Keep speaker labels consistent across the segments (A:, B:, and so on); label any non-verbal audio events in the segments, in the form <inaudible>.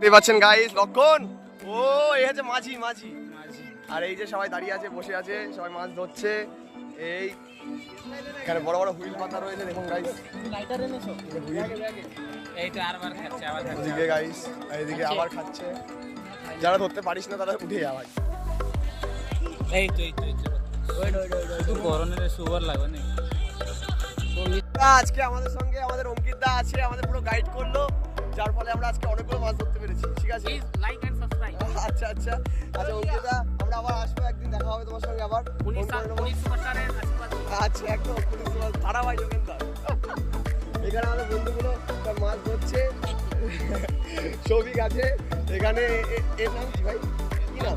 A: দেখতে পাচ্ছেন গাইস লক্ষণ। ও এই হচ্ছে মাঝি মাঝি। আর এই যে সবাই দাঁড়িয়ে আছে বসে আছে সবাই মাছ ধরছে। এই এখানে বড় বড় হুইল পাতা রয়েছে দেখুন গাইস
B: লাইটার এনেছো এই তো আরবার খাচ্ছে আবার খাচ্ছে
A: এদিকে গাইস এইদিকে আবার খাচ্ছে। যারা ধরতে পারিস না তারা উঠে যা ভাই।
B: এই তো এই তো এই তো। শুধু করোনার সুগার লাগবে না
A: আজকে আমাদের সঙ্গে আমাদের অঙ্কিত দা আছে আমাদের পুরো গাইড করল। যার ফলে আমরা আজকে অনেকগুলো মাছ ধরতে পেরেছি। ঠিক আছে?
B: লাইক এন্ড সাবস্ক্রাইব
A: আচ্ছা আচ্ছা। আচ্ছা অঙ্কিতা দা আমরা আবার আসব একদিন দেখা হবে তোমার সঙ্গে আবার। আচ্ছা একদম ভাই যোগেন্দার এখানে আমাদের বন্ধুগুলো সব মাছ ধরছে। <laughs> সৌভিক আছে। এখানে এর নাম কি ভাই কি নাম?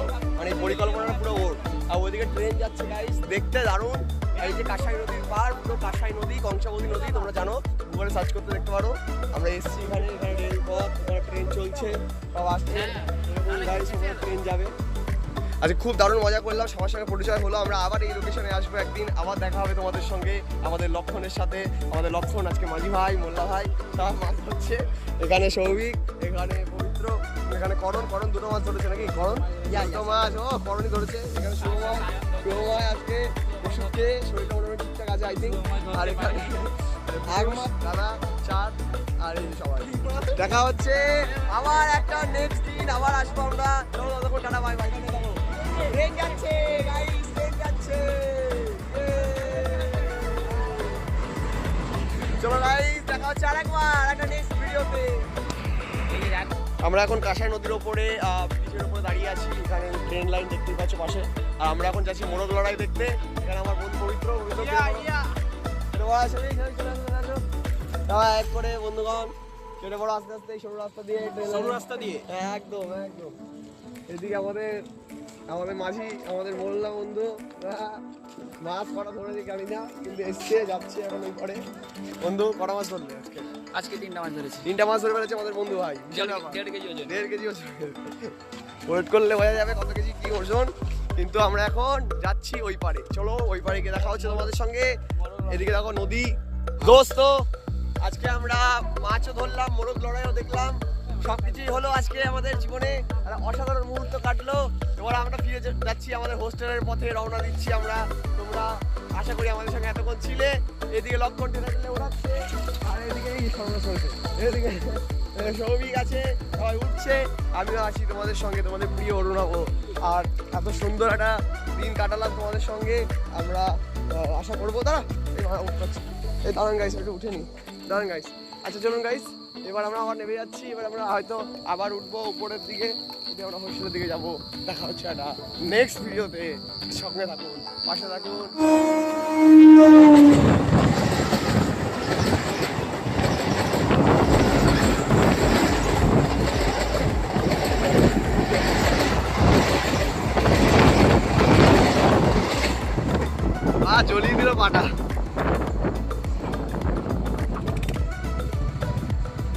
A: মানে পরিকল্পনাটা পুরো ওর। আর ওইদিকে ট্রেন যাচ্ছে গাইস দেখতে দারুণ। এই যে কাঁসাই নদীর পার পুরো কাঁসাই নদী কংসাবতী নদী তোমরা জানো। গুগলে সার্চ করতে দেখতে পারো। আমরা এসছি এখানে এখানে রেলপথ এখানে ট্রেন চলছে। সব আসছে। এরকম গাইস ট্রেন যাবে। আজকে খুব দারুণ মজা করলাম। সবার সঙ্গে পরিচয় হলো। আমরা আবার এই লোকেশনে আসব একদিন। আবার দেখা হবে তোমাদের সঙ্গে আমাদের লক্ষণের সাথে। আমাদের লক্ষণ আজকে মাঝি ভাই মোল্লা ভাই সব মাছ হচ্ছে। এখানে সৌভিক এখানে পবিত্র। এখানে করণ করণ দুটো মাছ ধরেছে নাকি? করণ? দুটো মাছ ও করণই ধরেছে। এখানে শুভময় শুভময় আজকে ওষুধকে শরীরটা মোটামুটি ঠিকঠাক আছে আই থিঙ্ক আর এখানে দাদা চার আর এই সবাই। দেখা হচ্ছে আবার একটা নেক্সট দিন আবার আসব আমরা। চলো ততক্ষণ টাটা বাই বাই ট্রেন যাচ্ছে গাইস ট্রেন যাচ্ছে। চলো গাইস দেখা হচ্ছে আরেকবার একটা নেক্সট ভিডিওতে আমরা এখন কাঁসাই নদীর ওপরে ব্রিজের ওপরে দাঁড়িয়ে আছি। এখানে ট্রেন লাইন দেখতে পাচ্ছ পাশে। আর আমরা এখন যাচ্ছি মোরগ লড়াই দেখতে। এখানে আমার বন্ধু পবিত্র চলে চলে চলে এক করে বন্ধুগণ কেটে বড় আস্তে আস্তে এই সরু রাস্তা দিয়ে
B: সরু রাস্তা দিয়ে?
A: হ্যাঁ, একদম একদম। এদিকে আমাদের আমাদের মাঝি আমাদের মোল্লা বন্ধু মাছ কটা ধরেছি জানি না কিন্তু এসছে যাচ্ছে এখন ওই পরে বন্ধু কটা মাছ ধরলে আজকে?
B: আজকে তিনটা মাছ ধরেছি।
A: তিনটা মাছ ধরে ফেলেছে আমাদের বন্ধু ভাই।
B: দেড় কেজি ওজন।
A: দেড় কেজি ওজন। ওয়েট করলে বোঝা যাবে কত কেজি কি ওজন। কিন্তু আমরা এখন যাচ্ছি ওই পারে চলো ওই পারে গিয়ে দেখা হচ্ছে তোমাদের সঙ্গে। এদিকে দেখো নদী। দোস্ত আজকে আমরা মাছও ধরলাম মোরগ লড়াইও দেখলাম। সবকিছুই হলো আজকে আমাদের জীবনে। একটা অসাধারণ মুহূর্ত কাটলো। এবার আমরা ফিরে যাচ্ছি আমাদের হোস্টেলের পথে রওনা দিচ্ছি আমরা। তোমরা আশা করি আমাদের সঙ্গে এতক্ষণ ছিলে। এদিকে লক্ষণ টেনে টেনে ওড়াচ্ছে আর এদিকে সর্বনাশ হয়েছে এদিকে সৌভিক আছে, সবাই উঠছে। আমিও আছি তোমাদের সঙ্গে, তোমাদের প্রিয় অরুণাব আর এত সুন্দর একটা দিন কাটালাম তোমাদের সঙ্গে। আমরা আশা করব এই ভাড়া এই দাঁড়ান গাইস একটু উঠে নি। দাঁড়ান গাইস আচ্ছা চলুন গাইস এবার আমরা আবার নেমে যাচ্ছি। এবার আমরা হয়তো আবার উঠবো উপরের দিকে। আমরা হোস্টেলের দিকে যাব। দেখা হচ্ছে একটা নেক্সট ভিডিওতে সঙ্গে থাকুন, পাশে থাকুন। ஆ சொல்லியிருக்கிற மாட்டா.